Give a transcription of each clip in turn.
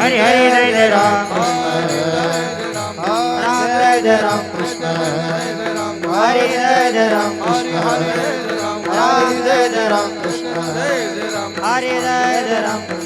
हरे हरे जय जय राम राम जय जय राम कृष्ण। हरे जय जय राम कृष्ण। राम जय जय राम कृष्ण। हरे जय जय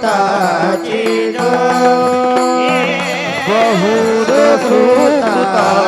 tá aqui não. Yeah. Povo do.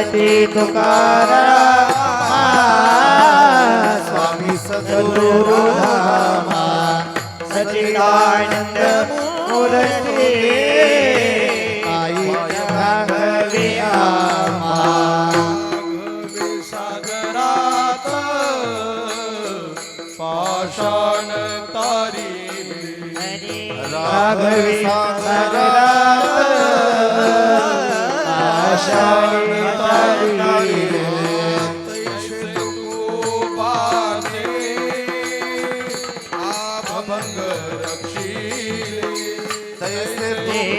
जयते तुकारा स्वामी सदगुरु सचिदानंद मुरली आई भगवे सागरात पाषाण तारी राघवी सागरात पाषाण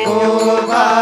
Oh,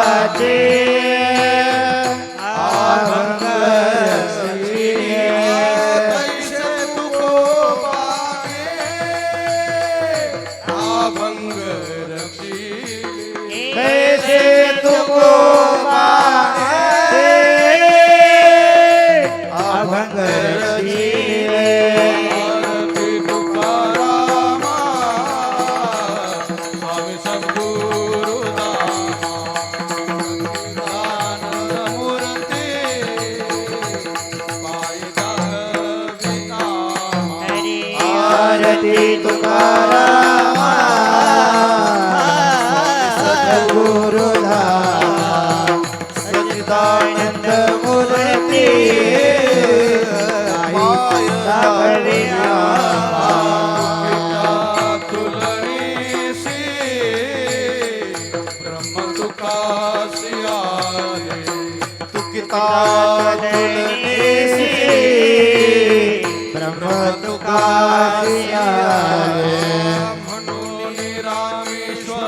म्हणून रामेश्वरे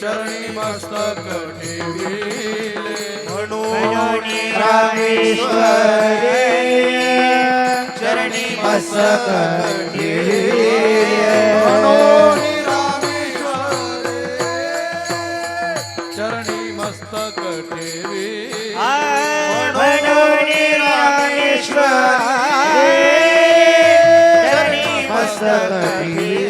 चरणी मस्तक ठेविले. म्हणून रामेश्वरे मस्तक ठेवी म्हणून रामेश्वरे चरणी मस्तक ठेविले.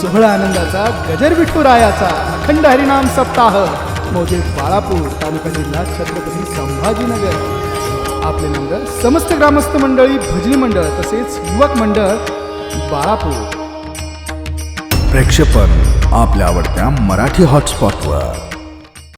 सोहळा आनंदाचा गजर विठुरायाचा अखंड हरिनाम सप्ताह. मोजे बाळापूर तालुका जिल्हा छत्रपती संभाजीनगर. आपले नंबर समस्त ग्रामस्थ मंडळी भजनी मंडळ तसेच युवक मंडळ बाळापूर. प्रेक्षेपण आपल्या आवडत्या मराठी हॉटस्पॉटवर